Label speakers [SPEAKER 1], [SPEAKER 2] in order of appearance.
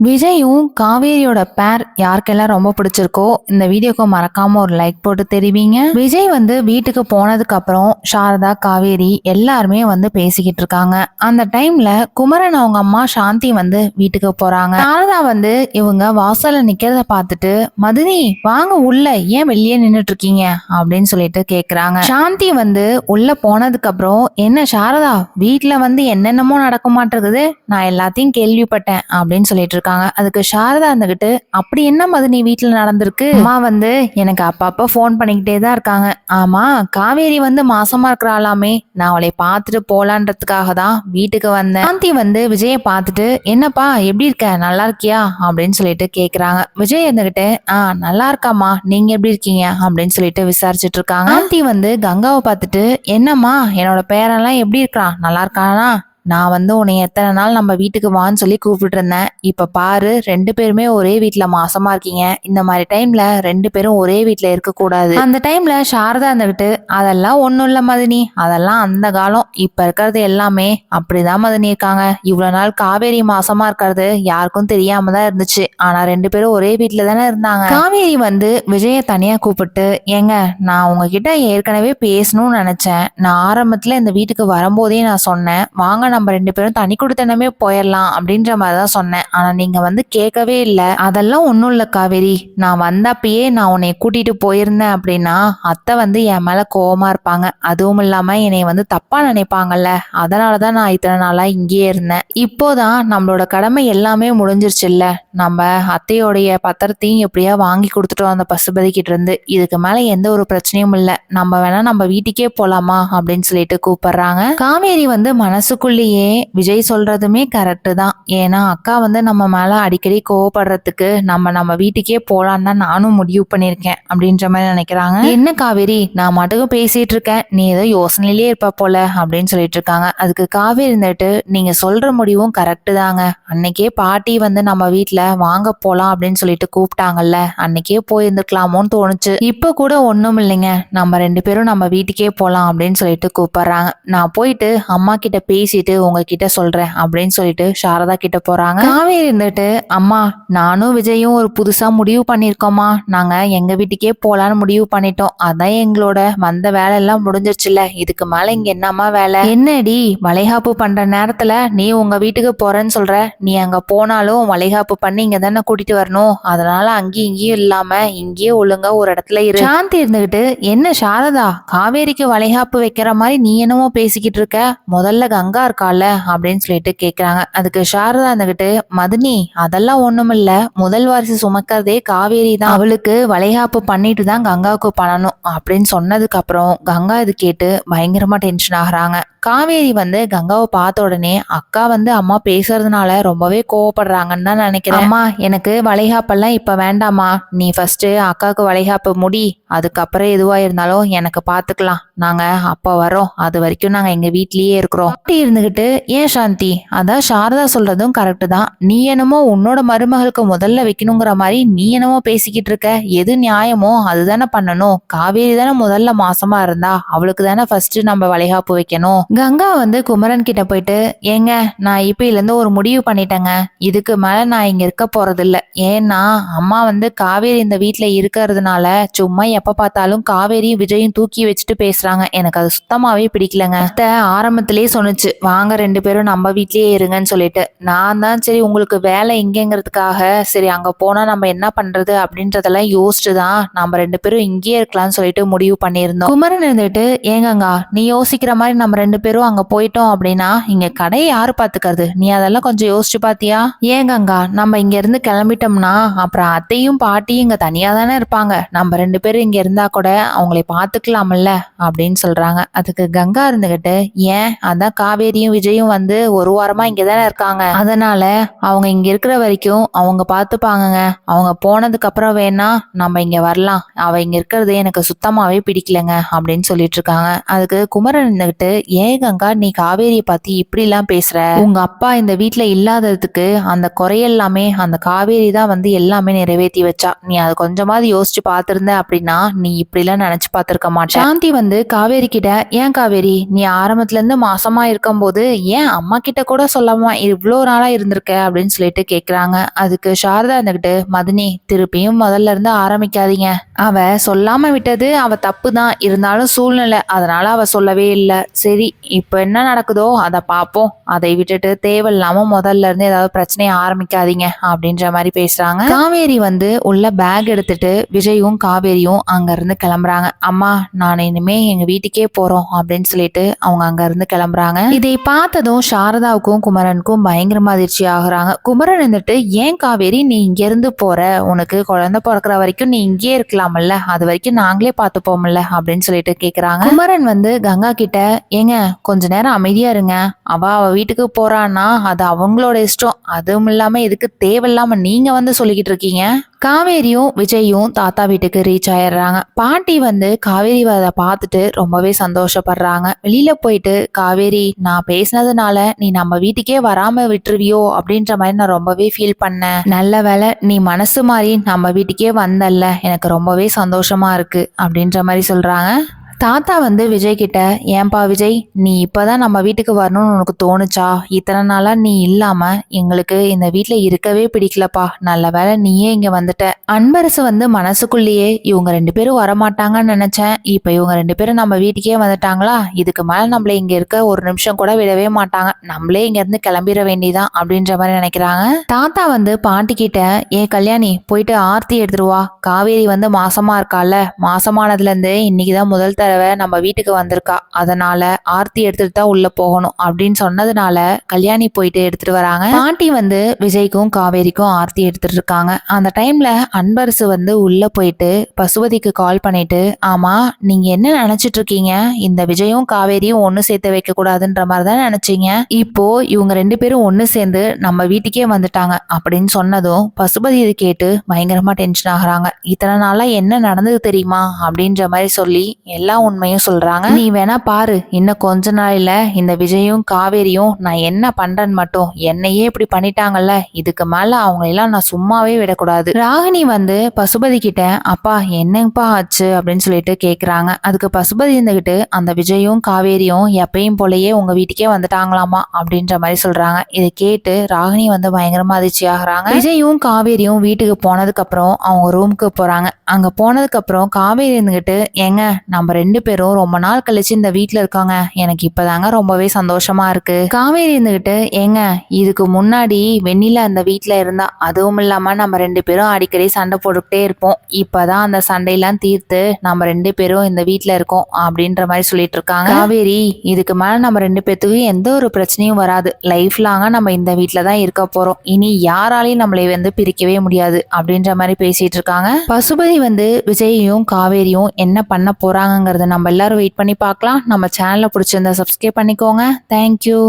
[SPEAKER 1] விஜயும் காவேரியோட பேர் யாருக்கெல்லாம் ரொம்ப பிடிச்சிருக்கோ இந்த வீடியோக்கு மறக்காம ஒரு லைக் போட்டு தெரிவிங்க. விஜய் வந்து வீட்டுக்கு போனதுக்கு அப்புறம் சாரதா காவேரி எல்லாருமே வந்து பேசிக்கிட்டு இருக்காங்க. அந்த டைம்ல குமரன் அவங்க அம்மா சாந்தி வந்து வீட்டுக்கு போறாங்க. சாரதா வந்து இவங்க வாசல்ல நிக்கிறத பார்த்துட்டு மதுரி வாங்க உள்ள ஏன் வெளியே நின்றுட்டு இருக்கீங்க? அப்படின்னு சொல்லிட்டு கேக்குறாங்க. சாந்தி வந்து உள்ள போனதுக்கு அப்புறம் என்ன சாரதா வீட்டுல வந்து என்னென்னமோ நடக்க மாட்டேங்குது? நான் எல்லாத்தையும் கேள்விப்பட்டேன் அப்படின்னு சொல்லிட்டு இருக்காங்க. அதுக்கு சாரதா இருந்துகிட்டு அப்படி என்ன மது நீ வீட்டுல நடந்திருக்கு? அம்மா வந்து எனக்கு அப்பப்ப ஃபோன் பண்ணிக்கிட்டே தான் இருக்காங்க. ஆமா காவேரி வந்து மாசமா இருக்கிறாளாமே. நான் அவளை பார்த்துட்டு போலான்றதுக்காக தான் வீட்டுக்கு வந்தேன். சாந்தி வந்து விஜயை பார்த்துட்டு என்னப்பா எப்படி இருக்க? நல்லா இருக்கியா? அப்படின்னு சொல்லிட்டு கேக்குறாங்க. விஜய் இருந்துகிட்டு ஆ நல்லா இருக்காம்மா. நீங்க எப்படி இருக்கீங்க? அப்படின்னு சொல்லிட்டு விசாரிச்சுட்டு இருக்காங்க. சாந்தி வந்து கங்காவை பார்த்துட்டு என்னம்மா என்னோட பேரெல்லாம் எப்படி இருக்கான் நல்லா இருக்கானா? நான் வந்து உன்னை எத்தனை நாள் நம்ம வீட்டுக்கு வான்னு சொல்லி கூப்பிட்டு இருந்தேன் இப்போ பாரு ரெண்டு பேருமே ஒரே வீட்டில் மாசமா இருக்கீங்க. இந்த மாதிரி டைம்ல ரெண்டு பேரும் ஒரே வீட்டில் இருக்கக்கூடாது. அந்த டைம்ல சாரதா இருந்துகிட்டு அதெல்லாம் ஒன்றும் இல்லை மதினி. அதெல்லாம் அந்த காலம். இப்போ இருக்கிறது எல்லாமே அப்படிதான் மதினி இருக்காங்க. இவ்வளோ நாள் காவேரி மாசமா இருக்கிறது யாருக்கும் தெரியாம தான் இருந்துச்சு. ஆனால் ரெண்டு பேரும் ஒரே வீட்டில் தானே இருந்தாங்க. காவேரி வந்து விஜய தனியாக கூப்பிட்டு ஏங்க நான் உங்ககிட்ட ஏற்கனவே பேசணும்னு நினச்சேன். நான் ஆரம்பத்தில் இந்த வீட்டுக்கு வரும்போதே நான் சொன்னேன். வாங்க நம்ம ரெண்டு பேரும் தனி கொடுத்தனமே போயிடலாம் அப்படின்ற மாதிரி தான் சொன்னேன். ஆனால் நீங்கள் வந்து கேட்கவே இல்லை. அதெல்லாம் ஒன்றும் இல்லை காவேரி. நான் வந்தப்பயே நான் உன்னை கூட்டிகிட்டு போயிருந்தேன் அப்படின்னா அத்தை வந்து என் மேலே கோவமாக இருப்பாங்க. அதுவும் இல்லாமல் என்னை வந்து தப்பாக நினைப்பாங்கல்ல. அதனாலதான் நான் இத்தனை நாளாக இங்கேயே இருந்தேன். இப்போதான் நம்மளோட கடமை எல்லாமே முடிஞ்சிருச்சுல்ல. நம்ம அத்தையோடைய பத்திரத்தையும் எப்படியா வாங்கி கொடுத்துட்டோம் அந்த பசுபதி கிட்ட இருந்து இதுக்கு மேல எந்த ஒரு பிரச்சனையும் இல்லை. நம்ம வேணா நம்ம வீட்டுக்கே போலாமா அப்படின்னு சொல்லிட்டு கூப்பிடுறாங்க. காவேரி வந்து மாதிரியே விஜய் சொல்றதுமே கரெக்டு தான். ஏன்னா அக்கா வந்து நம்ம மேல அடிக்கடி கோவப்படுறதுக்கு நம்ம நம்ம வீட்டுக்கே போலான்னு தான் நானும் முடிவு பண்ணியிருக்கேன் அப்படின்ற மாதிரி நினைக்கிறாங்க. என்ன காவேரி நான் மட்டும் பேசிட்டு இருக்கேன் நீ ஏதோ யோசனையிலே இருப்ப போல அப்படின்னு சொல்லிட்டு இருக்காங்க. அதுக்கு காவேரி இருந்துட்டு நீங்க சொல்ற முடிவும் கரெக்டு தாங்க. அன்னைக்கே பாட்டி வந்து நம்ம வீட்டில் வாங்க போலாம் அப்படின்னு சொல்லிட்டு கூப்பிட்டாங்கல்ல அன்னைக்கே போயிருந்துக்கலாமோன்னு தோணுச்சு. இப்போ கூட ஒன்றும் இல்லைங்க. நம்ம ரெண்டு பேரும் நம்ம வீட்டுக்கே போலாம் அப்படின்னு சொல்லிட்டு கூப்பிடுறாங்க. நான் போயிட்டு அம்மா கிட்ட பேசிட்டு உங்ககிட்ட சொல்றேன் அப்படின்னு சொல்லிட்டு சாரதா கிட்ட போறாங்க. காவேரி இருந்துட்டு அம்மா நானும் விஜயும் ஒரு புதுசா முடிவு பண்ணிருக்கோமா நாங்க எங்க வீட்டுக்கே போலான்னு முடிவு பண்ணிட்டோம். அதான் எங்களோட வந்த வேலை எல்லாம் முடிஞ்சிருச்சுல இதுக்கு மேல இங்க என்னம்மா வேலை? என்னடி வளைகாப்பு பண்ற நேரத்துல நீ உங்க வீட்டுக்கு போறேன்னு சொல்ற. நீ அங்க போனாலும் வளைகாப்பு பண்ணி இங்க தானே கூட்டிட்டு வரணும். அதனால அங்கேயும் இங்கேயும் இல்லாம இங்கேயே ஒழுங்கா ஒரு இடத்துல இரு. சாந்தி இருந்துகிட்டு என்ன சாரதா காவேரிக்கு வளைகாப்பு வைக்கிற மாதிரி நீ என்னமோ பேசிக்கிட்டு இருக்க. முதல்ல கங்கா இருக்கால அப்படின்னு சொல்லிட்டு கேட்குறாங்க அதுக்கு சாரதா இருந்துகிட்டு மதினி அதெல்லாம் ஒண்ணுமில்ல. முதல் வாரிசு சுமக்கிறதே காவேரி தான். அவளுக்கு வளைகாப்பு பண்ணிட்டு தான் கங்காவுக்கு பண்ணணும் அப்படின்னு சொன்னதுக்கு அப்புறம் கங்கா இது கேட்டு பயங்கரமாக டென்ஷன் ஆகுறாங்க. காவேரி வந்து கங்காவை பார்த்த உடனே அக்கா வந்து அம்மா பேசுறதுனால ரொம்பவே கோவப்படுறாங்கன்னு தான் நினைக்கிறேன். அம்மா எனக்கு வளைகாப்பெல்லாம் இப்போ வேண்டாமா நீ ஃபர்ஸ்ட் அக்காவுக்கு வளைகாப்பு முடி. அதுக்கப்புறம் எதுவாக இருந்தாலும் எனக்கு பார்த்துக்கலாம் நாங்கள் அப்போ வரோம் அது வரைக்கும் நாங்கள் எங்கள் வீட்லேயே இருக்கிறோம். அப்படி இருந்துகிட்டு ஏன் சாந்தி? அதான் சாரதா சொல்றதும் கரெக்டு தான். நீ என்னமோ உன்னோட மருமகளுக்கு முதல்ல வைக்கணுங்கிற மாதிரி நீ என்னமோ பேசிக்கிட்டு இருக்க. எது நியாயமோ அதுதானே பண்ணணும். காவேரி தானே முதல்ல மாசமா இருந்தா. அவளுக்கு தானே ஃபர்ஸ்ட் நம்ம வளைகாப்பு வைக்கணும். கங்கா வந்து குமரன் கிட்ட போயிட்டு ஏங்க நான் இப்பையில இருந்து ஒரு முடிவு பண்ணிட்டேங்க. இதுக்கு மேல நான் இங்க இருக்க போறதில்ல. ஏன்னா அம்மா வந்து காவேரி இந்த வீட்டுல இருக்கிறதுனால சும்மா எப்ப பார்த்தாலும் காவேரியும் விஜயும் தூக்கி வச்சுட்டு பேசுறாங்க. எனக்கு அது சுத்தமாவே பிடிக்கலங்க. ஆரம்பத்திலேயே சொன்னுச்சு வாங்க ரெண்டு பேரும் நம்ம வீட்லயே இருங்கன்னு சொல்லிட்டு. நான் தான் சரி உங்களுக்கு வேலை எங்கேங்கிறதுக்காக சரி அங்க போனா நம்ம என்ன பண்றது அப்படின்றதெல்லாம் யோசிச்சு தான் நம்ம ரெண்டு பேரும் இங்கேயே இருக்கலாம்னு சொல்லிட்டு முடிவு பண்ணியிருந்தோம். குமரன் இருந்துட்டு ஏங்கங்கா நீ யோசிக்கிற மாதிரி நம்ம ரெண்டு பேரும் அங்க போயிட்டோம் அப்படின்னா இங்க கடையை யாரு பாத்துக்கிறது? நீ அதெல்லாம் கொஞ்சம் யோசிச்சு பாத்தியா? ஏங்கங்கா நம்ம இங்க இருந்து கிளம்பிட்டோம்னா அப்புறம் அத்தையும் பாட்டியும் இங்க தனியா தானே இருப்பாங்க. நம்ம ரெண்டு பேரும் இங்க இருந்தா கூட அவங்களை பாத்துக்கலாம்ல? அப்படின்னு சொல்றாங்க. அதுக்கு கங்கா இருந்துகிட்டு ஏன்? அதான் காவேரியும் விஜயும் வந்து ஒரு வாரமா இங்க தானே இருக்காங்க. அதனால அவங்க இங்க இருக்கிற வரைக்கும் அவங்க பாத்துப்பாங்கங்க. அவங்க போனதுக்கு அப்புறம் வேணா நம்ம இங்க வரலாம். அவ இங்க இருக்கிறது எனக்கு சுத்தமாவே பிடிக்கலங்க அப்படின்னு சொல்லிட்டு இருக்காங்க. அதுக்கு குமரன் இருந்துகிட்டு ஏன் கங்கா நீ காவேரியை பத்தி இப்படி எல்லாம் பேசுற? உங்க அப்பா இந்த வீட்டுல இல்லாததுக்கு அந்த குறையெல்லாமே அந்த காவேரி தான் வந்து எல்லாமே நிறைவேற்றி வச்சா. நீ அதை கொஞ்சமாவது யோசிச்சு பாத்திருந்த அப்படின்னா நீ இப்படிலாம் நினைச்சு பாத்திருக்க மாட்டேன் சாந்தி வந்து காவேரி கிட்ட ஏன் காவேரி? நீ ஆரம்பத்துல இருந்து மாசமா இருக்கும்போது போது ஏன் அம்மா கிட்ட கூட சொல்லாமா இவ்வளோ நாளா இருந்திருக்க? அப்படின்னு சொல்லிட்டு கேட்குறாங்க அதுக்கு சாரதா இருந்துகிட்டு மதினி திருப்பியும் முதல்ல இருந்து ஆரம்பிக்காதீங்க. அவ சொல்லாம விட்டது அவ தப்பு தான். இருந்தாலும் சூழ்நிலை. அதனால அவ சொல்லவே இல்லை. சரி இப்போ என்ன நடக்குதோ அதை பார்ப்போம் அதை விட்டுட்டு தேவையில்லாம முதல்ல இருந்து ஏதாவது பிரச்சனையை ஆரம்பிக்காதீங்க. அப்படின்ற மாதிரி பேசுறாங்க. காவேரி வந்து உள்ள பேக் எடுத்துட்டு விஜயும் காவேரியும் அங்க இருந்து கிளம்புறாங்க. அம்மா நான் இனிமே எங்க வீட்டுக்கே போறோம். அப்படின்னு சொல்லிட்டு அவங்க அங்க இருந்து கிளம்புறாங்க. இதை பார்த்ததும் சாரதாவுக்கும் குமரனுக்கும் பயங்கரமா அதிர்ச்சி ஆகுறாங்க. குமரன் இருந்துட்டு ஏன் காவேரி நீ இங்கேருந்து போற? உனக்கு குழந்தை பிறக்கிற வரைக்கும் நீ இங்கேயே இருக்கலாம்ல. அது வரைக்கும் நாங்களே பார்த்துப்போம்ல அப்படின்னு சொல்லிட்டு கேக்குறாங்க. குமரன் வந்து கங்கா கிட்ட ஏங்க கொஞ்ச நேரம் அமைதியா இருங்க. அவ அவ வீட்டுக்கு போறான்னா அது அவங்களோட இஷ்டம். அதுவும் இல்லாம இதுக்கு தேவையில்லாம நீங்க வந்து சொல்லிக்கிட்டு இருக்கீங்க. காவேரியும் விஜயும் தாத்தா வீட்டுக்கு ரீச் ஆயிடுறாங்க. பாட்டி வந்து காவேரி அதை பார்த்துட்டு ரொம்பவே சந்தோஷப்படுறாங்க. வெளியில போயிட்டு காவேரி நான் பேசினதுனால நீ நம்ம வீட்டுக்கே வராம விட்டுருவியோ? அப்படின்ற மாதிரி நான் ரொம்பவே ஃபீல் பண்ணேன். நல்ல வேலை நீ மனசு மாதிரி நம்ம வீட்டுக்கே வந்தல்ல. எனக்கு ரொம்பவே சந்தோஷமா இருக்கு. அப்படின்ற மாதிரி சொல்றாங்க. தாத்தா வந்து விஜய் கிட்ட ஏன்பா விஜய் நீ இப்போதான் நம்ம வீட்டுக்கு வரணும்னு உனக்கு தோணுச்சா? இத்தனை நாளாக நீ இல்லாமல் எங்களுக்கு இந்த வீட்டில் இருக்கவே பிடிக்கலப்பா. நல்ல வேளை நீயே இங்கே வந்துட்ட. அன்பரசு வந்து மனசுக்குள்ளேயே இவங்க ரெண்டு பேரும் வரமாட்டாங்கன்னு நினச்சேன். இப்போ இவங்க ரெண்டு பேரும் நம்ம வீட்டுக்கே வந்துட்டாங்களா? இதுக்கு மேலே நம்மள இங்கே இருக்க ஒரு நிமிஷம் கூட விடவே மாட்டாங்க. நம்மளே இங்கேருந்து கிளம்பிட வேண்டியதான் அப்படின்ற மாதிரி நினைக்கிறாங்க. தாத்தா வந்து பாட்டி கிட்ட ஏன் கல்யாணி போயிட்டு ஆர்த்தி எடுத்துருவா காவேரி வந்து மாசமாக இருக்கால மாசமானதுலேருந்து இன்னைக்கு தான் முதல் தடவை நம்ம வீட்டுக்கு வந்திருக்கா. அதனால ஆர்த்தி எடுத்துட்டு தான் உள்ள போகணும் அப்படின்னு சொன்னதுனால கல்யாணி போயிட்டு எடுத்துட்டு வராங்க. பாட்டி வந்து விஜய்க்கும் காவேரிக்கும் ஆர்த்தி எடுத்துட்டு இருக்காங்க. அந்த டைம்ல அன்பரசு வந்து உள்ள போயிட்டு பசுபதிக்கு கால் பண்ணிட்டு ஆமா நீங்க என்ன நினைச்சிட்டு இருக்கீங்க? இந்த விஜயும் காவேரியும் ஒன்னு சேர்த்து வைக்க கூடாதுன்ற மாதிரி தான் நினைச்சீங்க? இப்போ இவங்க ரெண்டு பேரும் ஒன்னு சேர்ந்து நம்ம வீட்டுக்கே வந்துட்டாங்க. அப்படின்னு சொன்னதும் பசுபதி இது கேட்டு பயங்கரமா டென்ஷன் ஆகுறாங்க. இத்தனை நாளா என்ன நடந்தது தெரியுமா? அப்படின்ற மாதிரி சொல்லி எல்லா உண்மையும் சொல்றாங்க. நீ வேணா பாரு இன்னும் கொஞ்ச நாளில் இந்த விஜயும் காவேரியும் நான் என்ன பண்றேன்னு மட்டும் என்னையே இப்படி பண்ணிட்டாங்கல்ல இதுக்கு மேல அவங்க எல்லாம் நான் சும்மாவே விடக்கூடாது. ராகினி வந்து பசுபதி கிட்ட அப்பா என்னப்பா ஆச்சு? அப்படின்னு சொல்லிட்டு கேக்குறாங்க. அதுக்கு பசுபதி இருந்துகிட்டு அந்த விஜயும் காவேரியும் எப்பயும் போலயே உங்க வீட்டுக்கே வந்துட்டாங்களாமா? அப்படின்ற மாதிரி சொல்றாங்க. இதை கேட்டு ராகினி வந்து பயங்கரமா அதிர்ச்சி ஆகுறாங்க. விஜயும் காவேரியும் வீட்டுக்கு போனதுக்கு அப்புறம் அவங்க ரூமுக்கு போறாங்க. அங்க போனதுக்கு அப்புறம் காவேரி இருந்துகிட்டு எங்க நம்ம ரெண்டு ரெண்டு பேரும் ரொம்ப நாள் கழிச்சு இந்த வீட்டில் இருக்காங்க. எனக்கு இப்பதாங்க ரொம்பவே சந்தோஷமா இருக்கு. காவேரி இருந்துகிட்டு ஏங்க இதுக்கு முன்னாடி வெண்ணில அந்த வீட்டில் இருந்தா அதுவும் இல்லாம நம்ம ரெண்டு பேரும் அடிக்கடி சண்டை போட்டுக்கிட்டே இருப்போம். இப்பதான் அந்த சண்டையெல்லாம் தீர்த்து நம்ம ரெண்டு பேரும் இந்த வீட்டில் இருக்கோம் அப்படின்ற மாதிரி சொல்லிட்டு இருக்காங்க. காவேரி இதுக்கு மேல நம்ம ரெண்டு பேத்துக்கும் எந்த ஒரு பிரச்சனையும் வராது. லைஃப் லாங்கா நம்ம இந்த வீட்டில் தான் இருக்க போறோம். இனி யாராலையும் நம்மளை வந்து பிரிக்கவே முடியாது அப்படின்ற மாதிரி பேசிட்டு இருக்காங்க. பசுபதி வந்து விஜயையும் காவேரியும் என்ன பண்ண போறாங்கங்கிறத நம்ம எல்லாரும் வெயிட் பண்ணி பார்க்கலாம். நம்ம சேனலை பிடிச்சிருந்தா சப்ஸ்கிரைப் பண்ணிக்கோங்க. தேங்க்யூ